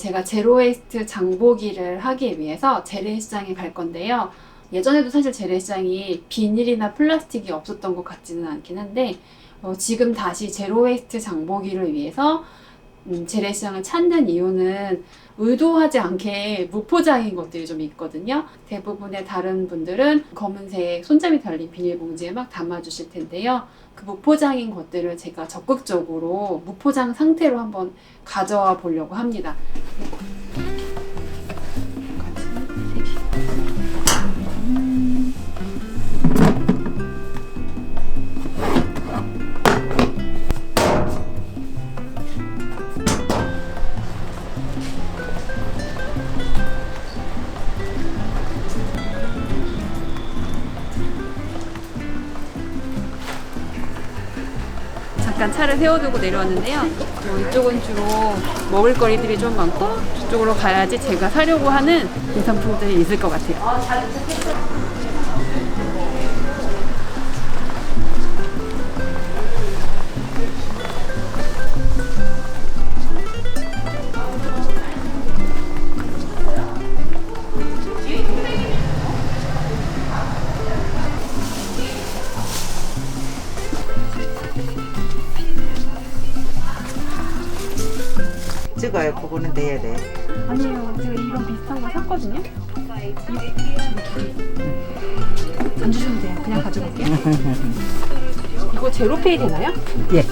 제가 제로웨이스트 장보기를 하기 위해서 재래시장에 갈 건데요. 예전에도 사실 재래시장이 비닐이나 플라스틱이 없었던 것 같지는 않긴 한데 어, 지금 다시 제로웨이스트 장보기를 위해서 음, 재래시장을 찾는 이유는 의도하지 않게 무포장인 것들이 좀 있거든요. 대부분의 다른 분들은 검은색 손잡이 달린 비닐봉지에 막 담아주실 텐데요. 그 무포장인 것들을 제가 적극적으로 무포장 상태로 한번 가져와 보려고 합니다. 잠깐 차를 세워두고 내려왔는데요. 어, 이쪽은 주로 먹을거리들이 좀 많고 저쪽으로 가야지 제가 사려고 하는 공산품들이 있을 것 같아요. 찍어요. 그거는 내야 돼. 아니에요. 제가 이런 비슷한 거 샀거든요. 안 주셔도 돼요. 그냥 가져갈게요. 이거 제로페이 되나요? 예.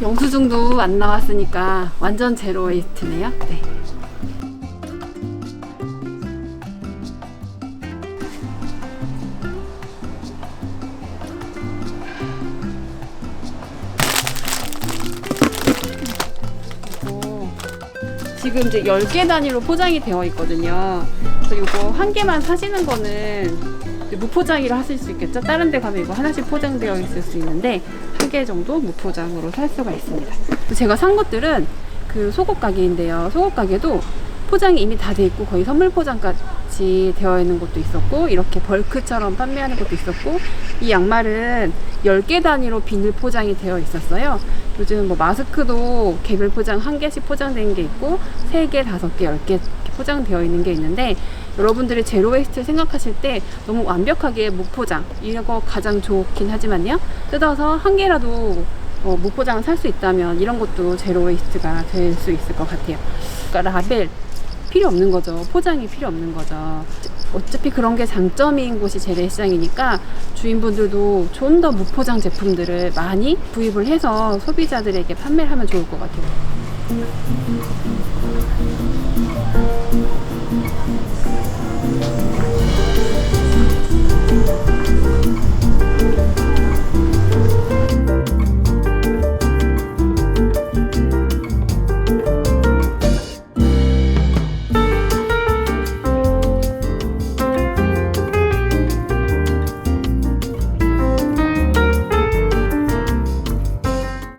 영수증도 안 나왔으니까 완전 제로 웨이스트네요. 네. 지금 이제 10개 단위로 포장이 되어 있거든요. 그래서 이거 한 개만 사시는 거는 무포장이라 하실 수 있겠죠. 다른 데 가면 이거 하나씩 포장되어 있을 수 있는데 한 개 정도 무포장으로 살 수가 있습니다. 제가 산 것들은 그 속옷 가게인데요. 속옷 가게도 포장이 이미 다 돼 있고 거의 선물 포장까지 되어 있는 것도 있었고 이렇게 벌크처럼 판매하는 것도 있었고 이 양말은 10개 단위로 비닐 포장이 되어 있었어요. 요즘 뭐 마스크도 개별 포장 한 개씩 포장된 게 있고 3개, 5개, 10개 이렇게 포장되어 있는 게 있는데 여러분들이 제로 웨이스트 생각하실 때 너무 완벽하게 무포장 이거 가장 좋긴 하지만요. 뜯어서 한 개라도 어, 무포장을 살 수 있다면 이런 것도 제로 웨이스트가 될 수 있을 것 같아요. 그러니까 라벨 필요 없는 거죠. 포장이 필요 없는 거죠. 어차피 그런 게 장점인 곳이 재래시장이니까 주인분들도 좀 더 무포장 제품들을 많이 구입을 해서 소비자들에게 판매를 하면 좋을 것 같아요.